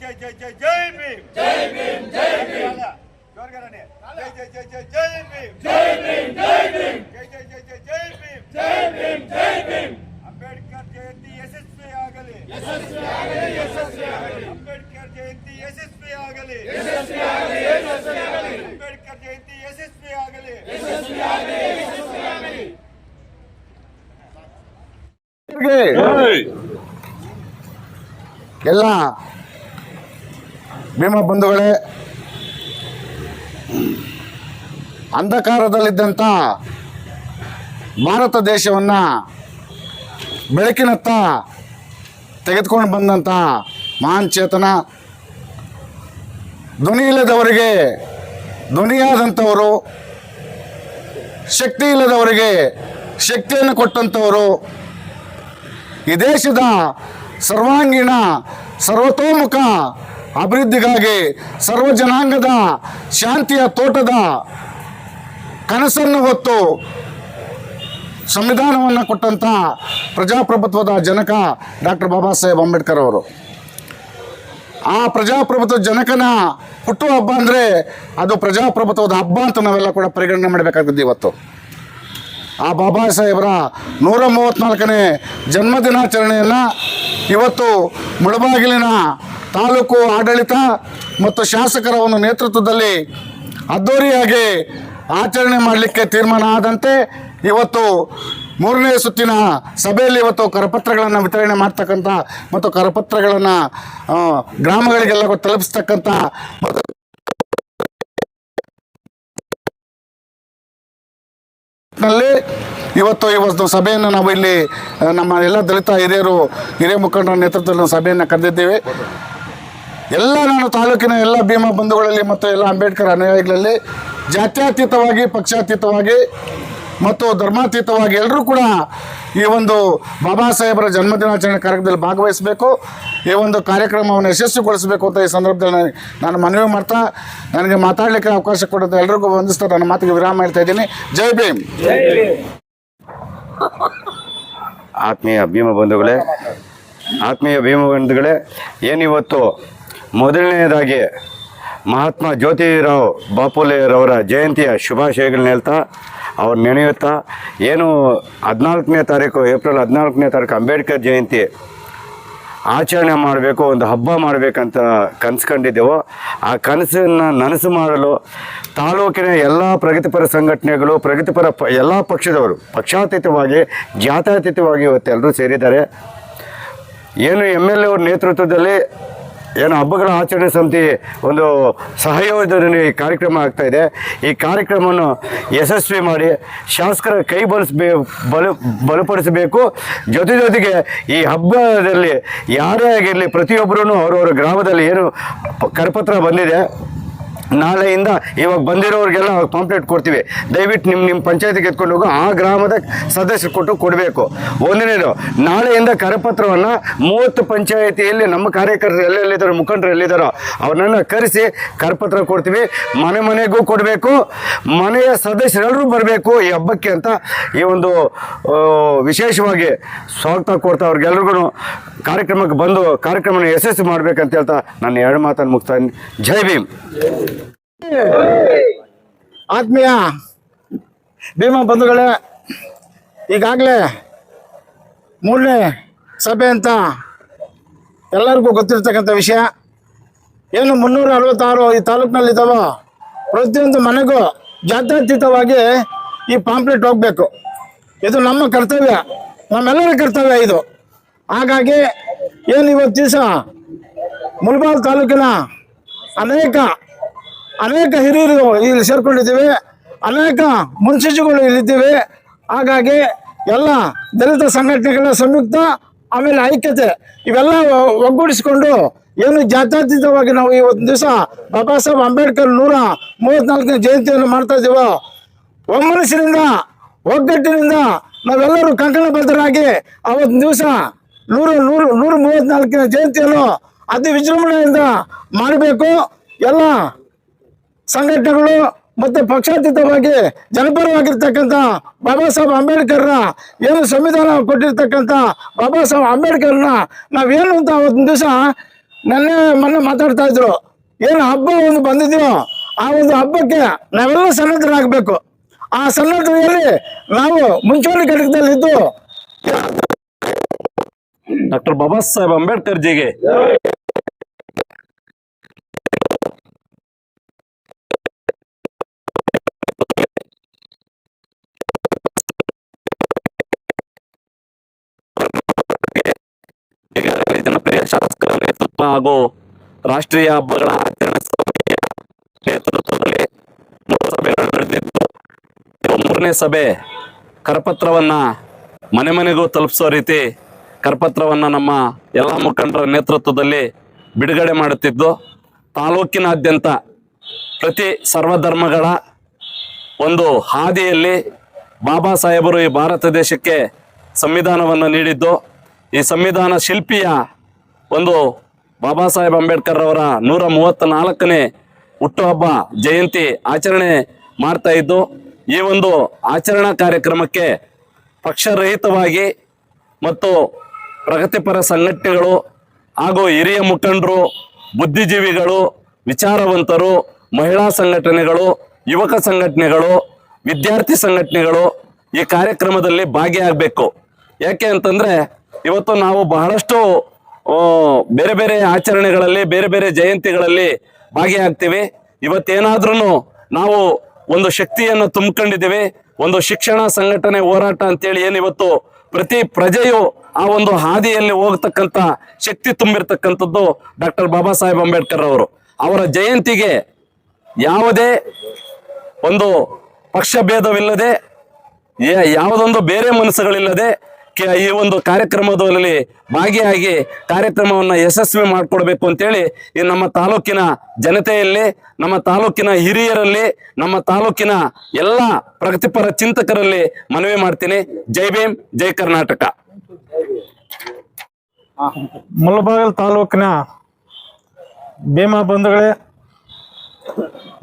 ಜೈ ಜೈ ಜೈ ಜೈ ಭೀಮ್ ಜೈ ಭೀಮ್ ಜೈ ಭೀಮ್ ಜೋರ್ಗರನೆ ಜೈ ಜೈ ಜೈ ಜೈ ಜೈ ಭೀಮ್ ಜೈ ಭೀಮ್ ಜೈ ಭೀಮ್ ಜೈ ಜೈ ಜೈ ಜೈ ಜೈ ಭೀಮ್ ಜೈ ಭೀಮ್ ಜೈ ಭೀಮ್ ಅಂಬೇಡ್ಕರ್ ಜಯಂತಿ ಯಶಸ್ವಿ ಆಗಲಿ ಯಶಸ್ವಿ ಆಗಲಿ ಯಶಸ್ವಿ ಆಗಲಿ ಅಂಬೇಡ್ಕರ್ ಜಯಂತಿ ಯಶಸ್ವಿ ಆಗಲಿ ಯಶಸ್ವಿ ಆಗಲಿ ಯಶಸ್ವಿ ಆಗಲಿ ಅಂಬೇಡ್ಕರ್ ಜಯಂತಿ ಯಶಸ್ವಿ ಆಗಲಿ ಯಶಸ್ವಿ ಆಗಲಿ ಯಶಸ್ವಿ ಆಗಲಿ ಎಲ್ಲ ಭೀಮ ಬಂಧುಗಳೇ ಅಂಧಕಾರದಲ್ಲಿದ್ದಂಥ ಭಾರತ ದೇಶವನ್ನು ಬೆಳಕಿನತ್ತ ತೆಗೆದುಕೊಂಡು ಬಂದಂಥ ಮಹಾನ್ ಚೇತನ, ಧ್ವನಿ ಇಲ್ಲದವರಿಗೆ ಧ್ವನಿಯಾದಂಥವರು, ಶಕ್ತಿ ಇಲ್ಲದವರಿಗೆ ಶಕ್ತಿಯನ್ನು ಕೊಟ್ಟಂಥವರು, ಈ ದೇಶದ ಸರ್ವಾಂಗೀಣ, ಸರ್ವತೋಮುಖ ಅಭಿವೃದ್ಧಿಗಾಗಿ ಸರ್ವ ಜನಾಂಗದ ಶಾಂತಿಯ ತೋಟದ ಕನಸನ್ನು ಹೊತ್ತು ಸಂವಿಧಾನವನ್ನು ಕೊಟ್ಟಂಥ ಪ್ರಜಾಪ್ರಭುತ್ವದ ಜನಕ ಡಾಕ್ಟರ್ ಬಾಬಾ ಸಾಹೇಬ್ ಅಂಬೇಡ್ಕರ್ ಅವರು. ಆ ಪ್ರಜಾಪ್ರಭುತ್ವ ಜನಕನ ಹುಟ್ಟುವ ಹಬ್ಬ ಅಂದರೆ ಅದು ಪ್ರಜಾಪ್ರಭುತ್ವದ ಹಬ್ಬ ಅಂತ ನಾವೆಲ್ಲ ಕೂಡ ಪರಿಗಣನೆ ಮಾಡಬೇಕಾಗಿದ್ದು ಇವತ್ತು. ಆ ಬಾಬಾ ಸಾಹೇಬರ ನೂರ ಮೂವತ್ತ್ನಾಲ್ಕನೇ ಜನ್ಮದಿನಾಚರಣೆಯನ್ನು ಇವತ್ತು ಮುಳಬಾಗಿಲಿನ ತಾಲೂಕು ಆಡಳಿತ ಮತ್ತು ಶಾಸಕರ ಒಂದು ನೇತೃತ್ವದಲ್ಲಿ ಅದ್ದೂರಿಯಾಗಿ ಆಚರಣೆ ಮಾಡಲಿಕ್ಕೆ ತೀರ್ಮಾನ ಆದಂತೆ ಇವತ್ತು ಮೂರನೇ ಸುತ್ತಿನ ಸಭೆಯಲ್ಲಿ ಇವತ್ತು ಕರಪತ್ರಗಳನ್ನು ವಿತರಣೆ ಮಾಡ್ತಕ್ಕಂಥ ಮತ್ತು ಕರಪತ್ರಗಳನ್ನು ಗ್ರಾಮಗಳಿಗೆಲ್ಲ ತಲುಪಿಸ್ತಕ್ಕಂಥ ಮತ್ತು ನಲ್ಲಿ ಇವತ್ತು ಈ ಒಂದು ಸಭೆಯನ್ನು ನಾವು ಇಲ್ಲಿ ನಮ್ಮ ಎಲ್ಲ ದಲಿತ ಹಿರಿಯರು, ಹಿರಿಯ ಮುಖಂಡರ ನೇತೃತ್ವದಲ್ಲಿ ಸಭೆಯನ್ನು ಕರೆದಿದ್ದೇವೆ. ಎಲ್ಲ ನಾನು ತಾಲೂಕಿನ ಎಲ್ಲ ಭೀಮಾ ಬಂಧುಗಳಲ್ಲಿ ಮತ್ತು ಎಲ್ಲ ಅಂಬೇಡ್ಕರ್ ಅನುಯಾಯಿಗಳಲ್ಲಿ ಜಾತ್ಯತೀತವಾಗಿ, ಪಕ್ಷಾತೀತವಾಗಿ ಮತ್ತು ಧರ್ಮಾತೀತವಾಗಿ ಎಲ್ಲರೂ ಕೂಡ ಈ ಒಂದು ಬಾಬಾ ಸಾಹೇಬರ ಜನ್ಮದಿನಾಚರಣೆ ಕಾರ್ಯಕ್ರಮದಲ್ಲಿ ಭಾಗವಹಿಸಬೇಕು. ಈ ಒಂದು ಕಾರ್ಯಕ್ರಮವನ್ನು ಯಶಸ್ವಿಗೊಳಿಸಬೇಕು ಅಂತ ಈ ಸಂದರ್ಭದಲ್ಲಿ ನಾನು- ಮನವಿ ಮಾಡ್ತಾ ನನಗೆ ಮಾತಾಡಲಿಕ್ಕೆ ಅವಕಾಶ ಕೊಡೋದು ಎಲ್ರಿಗೂ ವಂದಿಸ್ತಾ ನನ್ನ ಮಾತಿಗೆ ವಿರಾಮ ಹೇಳ್ತಾ ಇದ್ದೀನಿ. ಜೈ ಭೀಮ್. ಆತ್ಮೀಯ ಭೀಮ ಬಂಧುಗಳೇ, ಆತ್ಮೀಯ ಭೀಮ ಬಂಧುಗಳೇ, ಏನಿವತ್ತು ಮೊದಲನೆಯದಾಗಿ ಮಹಾತ್ಮ ಜ್ಯೋತಿರಾವ್ ಬಾಪುಲೆರವರ ಜಯಂತಿಯ ಶುಭಾಶಯಗಳನ್ನ ಹೇಳ್ತಾ, ಅವ್ರು ನೆನೆಯುತ್ತಾ, ಏನು ಹದಿನಾಲ್ಕನೇ ತಾರೀಕು, ಏಪ್ರಿಲ್ ಹದಿನಾಲ್ಕನೇ ತಾರೀಕು ಅಂಬೇಡ್ಕರ್ ಜಯಂತಿ ಆಚರಣೆ ಮಾಡಬೇಕು, ಒಂದು ಹಬ್ಬ ಮಾಡಬೇಕಂತ ಕನಸ್ಕೊಂಡಿದ್ದೆವು, ಆ ಕನಸನ್ನು ನನಸು ಮಾಡಲು ತಾಲೂಕಿನ ಎಲ್ಲ ಪ್ರಗತಿಪರ ಸಂಘಟನೆಗಳು, ಪ್ರಗತಿಪರ ಪ, ಎಲ್ಲ ಪಕ್ಷದವರು, ಪಕ್ಷಾತೀತವಾಗಿ, ಜಾತ್ಯತೀತವಾಗಿ ಇವತ್ತೆಲ್ಲರೂ ಸೇರಿದ್ದಾರೆ. ಏನು ಎಂ ಎಲ್ ಎ ಅವ್ರ ನೇತೃತ್ವದಲ್ಲಿ ಏನು ಹಬ್ಬಗಳ ಆಚರಣೆ ಸಮಿತಿ ಒಂದು ಸಹಯೋಗದಲ್ಲಿ ಈ ಕಾರ್ಯಕ್ರಮ ಆಗ್ತಾ ಇದೆ. ಈ ಕಾರ್ಯಕ್ರಮವನ್ನು ಯಶಸ್ವಿ ಮಾಡಿ ಶಾಸಕರ ಕೈ ಬಲಿಸಬೇ ಬಲು, ಬಲಪಡಿಸಬೇಕು. ಜೊತೆ ಜೊತೆಗೆ ಈ ಹಬ್ಬದಲ್ಲಿ ಯಾರೇ ಆಗಿರಲಿ ಪ್ರತಿಯೊಬ್ಬರೂ ಅವರವರ ಗ್ರಾಮದಲ್ಲಿ ಏನು ಕರಪತ್ರ ಬಂದಿದೆ. ನಾಳೆಯಿಂದ ಇವಾಗ ಬಂದಿರೋರಿಗೆಲ್ಲ ಪಾಂಪ್ಲೆಟ್ ಕೊಡ್ತೀವಿ. ದಯವಿಟ್ಟು ನಿಮ್ಮ ನಿಮ್ಮ ಪಂಚಾಯತಿಗೆ ಎತ್ಕೊಂಡು ಹೋಗೋ. ಆ ಗ್ರಾಮದ ಸದಸ್ಯರು ಕೊಟ್ಟು ಕೊಡಬೇಕು. ಒಂದನೇದು, ನಾಳೆಯಿಂದ ಕರಪತ್ರವನ್ನು ಮೂವತ್ತು ಪಂಚಾಯತಿಯಲ್ಲಿ ನಮ್ಮ ಕಾರ್ಯಕರ್ತರು ಎಲ್ಲೆಲ್ಲಿದ್ದಾರೋ, ಮುಖಂಡರು ಎಲ್ಲಿದ್ದಾರೋ, ಅವ್ರನ್ನ ಕರೆಸಿ ಕರಪತ್ರ ಕೊಡ್ತೀವಿ. ಮನೆ ಮನೆಗೂ ಕೊಡಬೇಕು. ಮನೆಯ ಸದಸ್ಯರೆಲ್ಲರೂ ಬರಬೇಕು. ಈ ಹಬ್ಬಕ್ಕೆ ಅಂತ ಈ ಒಂದು ವಿಶೇಷವಾಗಿ ಸ್ವಾಗತ ಕೊಡ್ತಾ ಅವ್ರಿಗೆಲ್ರಿಗೂ ಕಾರ್ಯಕ್ರಮಕ್ಕೆ ಬಂದು ಕಾರ್ಯಕ್ರಮನ ಯಶಸ್ವಿ ಮಾಡಬೇಕಂತ ಹೇಳ್ತಾ ನಾನು ಎರಡು ಮಾತನ್ನು ಮುಗಿಸ್ತಾ. ಜೈ ಭೀಮ್. ಆತ್ಮೀಯ ಭೀಮ ಬಂಧುಗಳೇ, ಈಗಾಗಲೇ ಮೂರನೇ ಸಭೆ ಅಂತ ಎಲ್ಲರಿಗೂ ಗೊತ್ತಿರ್ತಕ್ಕಂಥ ವಿಷಯ. ಏನು ಮುನ್ನೂರ ಅರವತ್ತಾರು ಈ ತಾಲೂಕಿನಲ್ಲಿದ್ದಾವೋ, ಪ್ರತಿಯೊಂದು ಮನೆಗೂ ಜಾತ್ಯತೀತವಾಗಿ ಈ ಪಾಂಪ್ಲೆಟ್ ಹೋಗಬೇಕು. ಇದು ನಮ್ಮ ಕರ್ತವ್ಯ, ನಮ್ಮೆಲ್ಲರ ಕರ್ತವ್ಯ ಇದು. ಹಾಗಾಗಿ ಏನು ಇವತ್ತು ದಿವಸ ಮುಲ್ಬಾಲ್ ತಾಲೂಕಿನ ಅನೇಕ ಅನೇಕ ಹಿರಿಯರು ಇಲ್ಲಿ ಸೇರ್ಕೊಂಡಿದ್ದೀವಿ. ಅನೇಕ ಮುನ್ಸೂಚಿಗಳು ಇಲ್ಲಿದ್ದೀವಿ ಹಾಗಾಗಿ ಎಲ್ಲ ದಲಿತ ಸಂಘಟನೆಗಳ ಸಂಯುಕ್ತ, ಆಮೇಲೆ ಐಕ್ಯತೆ ಇವೆಲ್ಲ ಒಗ್ಗೂಡಿಸಿಕೊಂಡು ಏನು ಜಾತ್ಯತೀತವಾಗಿ ನಾವು ಇವತ್ತು ದಿವಸ ಬಾಬಾ ಸಾಹೇಬ್ ಅಂಬೇಡ್ಕರ್ ನೂರ ಮೂವತ್ನಾಲ್ಕನೇ ಜಯಂತಿಯನ್ನು ಮಾಡ್ತಾ ಇದ್ದೀವೋ ಒಮ್ಮನಸ್ಸಿನಿಂದ ಒಗ್ಗಟ್ಟಿನಿಂದ ನಾವೆಲ್ಲರೂ ಕಂಕಣಬದ್ಧರಾಗಿ ಅವತ್ತು ದಿವಸ ನೂರು ನೂರು, ನೂರ ಮೂವತ್ನಾಲ್ಕನೇ ಜಯಂತಿಯನ್ನು ಅತಿ ವಿಜೃಂಭಣೆಯಿಂದ ಮಾಡಬೇಕು. ಎಲ್ಲ ಸಂಘಟನೆಗಳು ಮತ್ತು ಪಕ್ಷಾತೀತವಾಗಿ ಜನಪರವಾಗಿರ್ತಕ್ಕಂಥ ಬಾಬಾ ಸಾಹೇಬ್ ಅಂಬೇಡ್ಕರ್ನ ಏನು ಸಂವಿಧಾನ ಕೊಟ್ಟಿರ್ತಕ್ಕಂಥ ಬಾಬಾ ಸಾಹೇಬ್ ಅಂಬೇಡ್ಕರ್ನ ನಾವೇನು ಅಂತ ಒಂದು ದಿವಸ ನನ್ನ ಮೊನ್ನೆ ಮಾತಾಡ್ತಾ ಇದ್ರು. ಏನು ಹಬ್ಬ ಒಂದು ಬಂದಿದೆಯೋ ಆ ಒಂದು ಹಬ್ಬಕ್ಕೆ ನಾವೆಲ್ಲ ಸನ್ನದ್ಧರಾಗಬೇಕು. ಆ ಸನ್ನದ್ಧದಲ್ಲಿ ನಾವು ಮುಂಚೂಣಿ ಘಟಕದಲ್ಲಿ ಇದ್ದು ಡಾಕ್ಟರ್ ಬಾಬಾ ಸಾಹೇಬ್ ಅಂಬೇಡ್ಕರ್ ಜಿಗೆ ಹಾಗೂ ರಾಷ್ಟ್ರೀಯ ಹಬ್ಬಗಳ ಆಚರಣಾ ಸಮಿತಿಯ ನೇತೃತ್ವದಲ್ಲಿ ಮೂರು ಸಭೆಗಳು ನಡೆದಿತ್ತು ಮೂರನೇ ಸಭೆ. ಕರಪತ್ರವನ್ನ ಮನೆ ಮನೆಗೂ ತಲುಪಿಸೋ ರೀತಿ ಕರಪತ್ರವನ್ನ ನಮ್ಮ ಎಲ್ಲ ಮುಖಂಡರ ನೇತೃತ್ವದಲ್ಲಿ ಬಿಡುಗಡೆ ಮಾಡುತ್ತಿದ್ದು, ತಾಲೂಕಿನಾದ್ಯಂತ ಪ್ರತಿ ಸರ್ವಧರ್ಮಗಳ ಒಂದು ಹಾದಿಯಲ್ಲಿ ಬಾಬಾ ಸಾಹೇಬರು ಈ ಭಾರತ ದೇಶಕ್ಕೆ ಸಂವಿಧಾನವನ್ನು ನೀಡಿದ್ದು, ಈ ಸಂವಿಧಾನ ಶಿಲ್ಪಿಯ ಒಂದು ಬಾಬಾ ಸಾಹೇಬ್ ಅಂಬೇಡ್ಕರ್ ಅವರ ನೂರ ಮೂವತ್ತ ನಾಲ್ಕನೇ ಹುಟ್ಟುಹಬ್ಬ ಜಯಂತಿ ಆಚರಣೆ ಮಾಡ್ತಾ ಇದ್ದು, ಈ ಒಂದು ಆಚರಣಾ ಕಾರ್ಯಕ್ರಮಕ್ಕೆ ಪಕ್ಷರಹಿತವಾಗಿ ಮತ್ತು ಪ್ರಗತಿಪರ ಸಂಘಟನೆಗಳು ಹಾಗೂ ಹಿರಿಯ ಮುಖಂಡರು, ಬುದ್ಧಿಜೀವಿಗಳು, ವಿಚಾರವಂತರು, ಮಹಿಳಾ ಸಂಘಟನೆಗಳು, ಯುವಕ ಸಂಘಟನೆಗಳು, ವಿದ್ಯಾರ್ಥಿ ಸಂಘಟನೆಗಳು ಈ ಕಾರ್ಯಕ್ರಮದಲ್ಲಿ ಭಾಗಿಯಾಗಬೇಕು. ಯಾಕೆ ಅಂತಂದರೆ, ಇವತ್ತು ನಾವು ಬಹಳಷ್ಟು ಬೇರೆ ಬೇರೆ ಆಚರಣೆಗಳಲ್ಲಿ, ಬೇರೆ ಬೇರೆ ಜಯಂತಿಗಳಲ್ಲಿ ಭಾಗಿಯಾಗ್ತೀವಿ. ಇವತ್ತೇನಾದ್ರೂ ನಾವು ಒಂದು ಶಕ್ತಿಯನ್ನು ತುಂಬಿಕೊಂಡಿದ್ದೀವಿ. ಒಂದು ಶಿಕ್ಷಣ ಸಂಘಟನೆ ಹೋರಾಟ ಅಂತೇಳಿ ಏನು ಇವತ್ತು ಪ್ರತಿ ಪ್ರಜೆಯು ಆ ಒಂದು ಹಾದಿಯಲ್ಲಿ ಹೋಗ್ತಕ್ಕಂಥ ಶಕ್ತಿ ತುಂಬಿರ್ತಕ್ಕಂಥದ್ದು ಡಾಕ್ಟರ್ ಬಾಬಾ ಸಾಹೇಬ್ ಅಂಬೇಡ್ಕರ್ ಅವರು. ಅವರ ಜಯಂತಿಗೆ ಯಾವುದೇ ಒಂದು ಪಕ್ಷ ಭೇದವಿಲ್ಲದೆ ಯಾ- ಯಾವುದೊಂದು ಬೇರೆ ಮನಸ್ಸುಗಳಿಲ್ಲದೆ ಈ ಒಂದು ಕಾರ್ಯಕ್ರಮದಲ್ಲಿ ಭಾಗಿಯಾಗಿ ಕಾರ್ಯಕ್ರಮವನ್ನು ಯಶಸ್ವಿ ಮಾಡಿಕೊಡ್ಬೇಕು ಅಂತೇಳಿ ಈ ನಮ್ಮ ತಾಲೂಕಿನ ಜನತೆಯಲ್ಲಿ, ನಮ್ಮ ತಾಲೂಕಿನ ಹಿರಿಯರಲ್ಲಿ, ನಮ್ಮ ತಾಲೂಕಿನ ಎಲ್ಲ ಪ್ರಗತಿಪರ ಚಿಂತಕರಲ್ಲಿ ಮನವಿ ಮಾಡ್ತೀನಿ. ಜೈ ಭೀಮ್, ಜೈ ಕರ್ನಾಟಕ. ಮುಲ್ಬಾಗಲ್ ತಾಲೂಕಿನ ಭೀಮಾ ಬಂಧುಗಳೇ,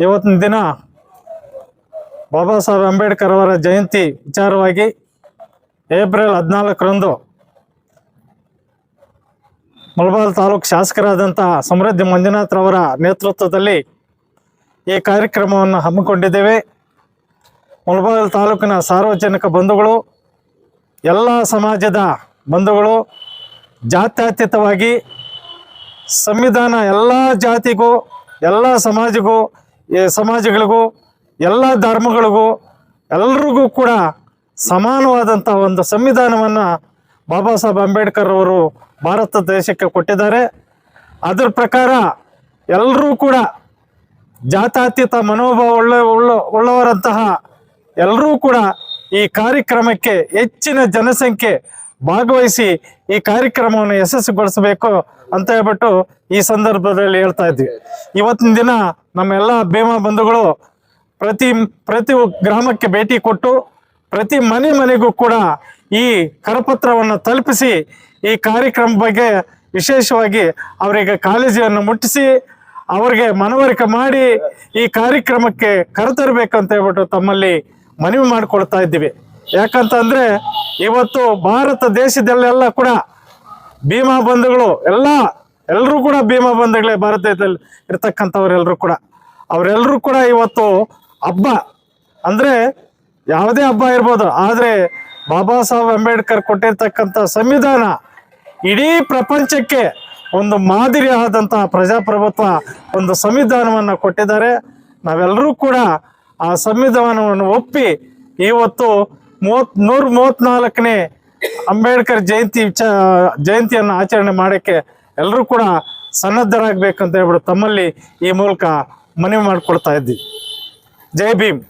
ಇವತ್ತಿನ ದಿನ ಬಾಬಾ ಸಾಹೇಬ್ ಅಂಬೇಡ್ಕರ್ ಅವರ ಜಯಂತಿ ವಿಚಾರವಾಗಿ ಏಪ್ರಿಲ್ ಹದಿನಾಲ್ಕರಂದು ಮಲಬಾರ್ ತಾಲೂಕು ಶಾಸಕರಾದಂಥ ಸಮೃದ್ಧಿ ಮಂಜುನಾಥ್ರವರ ನೇತೃತ್ವದಲ್ಲಿ ಈ ಕಾರ್ಯಕ್ರಮವನ್ನು ಹಮ್ಮಿಕೊಂಡಿದ್ದೇವೆ. ಮಲಬಾರ್ ತಾಲೂಕಿನ ಸಾರ್ವಜನಿಕ ಬಂಧುಗಳು, ಎಲ್ಲ ಸಮಾಜದ ಬಂಧುಗಳು, ಜಾತ್ಯತೀತವಾಗಿ ಸಂವಿಧಾನ ಎಲ್ಲ ಜಾತಿಗೂ, ಎಲ್ಲ ಸಮಾಜಗೂ ಸಮಾಜಗಳಿಗೂ, ಎಲ್ಲ ಧರ್ಮಗಳಿಗೂ ಎಲ್ರಿಗೂ ಕೂಡ ಸಮಾನವಾದಂಥ ಒಂದು ಸಂವಿಧಾನವನ್ನು ಬಾಬಾ ಸಾಹೇಬ್ ಅಂಬೇಡ್ಕರ್ ಅವರು ಭಾರತ ದೇಶಕ್ಕೆ ಕೊಟ್ಟಿದ್ದಾರೆ. ಅದರ ಪ್ರಕಾರ ಎಲ್ಲರೂ ಕೂಡ ಜಾತಾತೀತ ಮನೋಭಾವ ಒಳ್ಳೆ ಉಳ್ಳ ಉಳ್ಳವರಂತಹ ಎಲ್ಲರೂ ಕೂಡ ಈ ಕಾರ್ಯಕ್ರಮಕ್ಕೆ ಹೆಚ್ಚಿನ ಜನಸಂಖ್ಯೆ ಭಾಗವಹಿಸಿ ಈ ಕಾರ್ಯಕ್ರಮವನ್ನು ಯಶಸ್ವಿಗೊಳಿಸಬೇಕು ಅಂತ ಹೇಳ್ಬಿಟ್ಟು ಈ ಸಂದರ್ಭದಲ್ಲಿ ಹೇಳ್ತಾ ಇದ್ವಿ. ಇವತ್ತಿನ ದಿನ ನಮ್ಮೆಲ್ಲ ಭೀಮಾ ಬಂಧುಗಳು ಪ್ರತಿ ಪ್ರತಿ ಗ್ರಾಮಕ್ಕೆ ಭೇಟಿ ಕೊಟ್ಟು ಪ್ರತಿ ಮನೆ ಮನೆಗೂ ಕೂಡ ಈ ಕರಪತ್ರವನ್ನು ತಲುಪಿಸಿ ಈ ಕಾರ್ಯಕ್ರಮ ಬಗ್ಗೆ ವಿಶೇಷವಾಗಿ ಅವರಿಗೆ ಕಾಳಜಿಯನ್ನು ಮುಟ್ಟಿಸಿ ಅವರಿಗೆ ಮನವರಿಕೆ ಮಾಡಿ ಈ ಕಾರ್ಯಕ್ರಮಕ್ಕೆ ಕರೆತರಬೇಕಂತ ಹೇಳ್ಬಿಟ್ಟು ತಮ್ಮಲ್ಲಿ ಮನವಿ ಮಾಡಿಕೊಳ್ತಾ ಇದ್ದೀವಿ. ಯಾಕಂತಂದ್ರೆ ಇವತ್ತು ಭಾರತ ದೇಶದಲ್ಲೆಲ್ಲ ಕೂಡ ಭೀಮಾ ಬಂಧುಗಳು ಎಲ್ಲ ಎಲ್ಲರೂ ಕೂಡ ಭೀಮಾ ಬಂಧುಗಳೇ ಭಾರತದಲ್ಲಿ ಇರ್ತಕ್ಕಂಥವ್ರೆಲ್ಲರೂ ಕೂಡ. ಅವರೆಲ್ಲರೂ ಕೂಡ ಇವತ್ತು ಹಬ್ಬ ಅಂದರೆ ಯಾವುದೇ ಹಬ್ಬ ಇರ್ಬೋದು ಆದರೆ ಬಾಬಾ ಸಾಹೇಬ್ ಅಂಬೇಡ್ಕರ್ ಕೊಟ್ಟಿರ್ತಕ್ಕಂಥ ಸಂವಿಧಾನ ಇಡೀ ಪ್ರಪಂಚಕ್ಕೆ ಒಂದು ಮಾದರಿ ಆದಂತಹ ಪ್ರಜಾಪ್ರಭುತ್ವ ಒಂದು ಸಂವಿಧಾನವನ್ನು ಕೊಟ್ಟಿದ್ದಾರೆ. ನಾವೆಲ್ಲರೂ ಕೂಡ ಆ ಸಂವಿಧಾನವನ್ನು ಒಪ್ಪಿ ಇವತ್ತು ಮೂವತ್, ನೂರ ಮೂವತ್ತ್ನಾಲ್ಕನೇ ಅಂಬೇಡ್ಕರ್ ಜಯಂತಿ ವಿಚ, ಜಯಂತಿಯನ್ನು ಆಚರಣೆ ಮಾಡೋಕ್ಕೆ ಎಲ್ಲರೂ ಕೂಡ ಸನ್ನದ್ಧರಾಗಬೇಕಂತ ಹೇಳ್ಬಿಟ್ಟು ತಮ್ಮಲ್ಲಿ ಈ ಮೂಲಕ ಮನವಿ ಮಾಡಿಕೊಡ್ತಾ ಇದ್ದೀವಿ. ಜೈ ಭೀಮ್.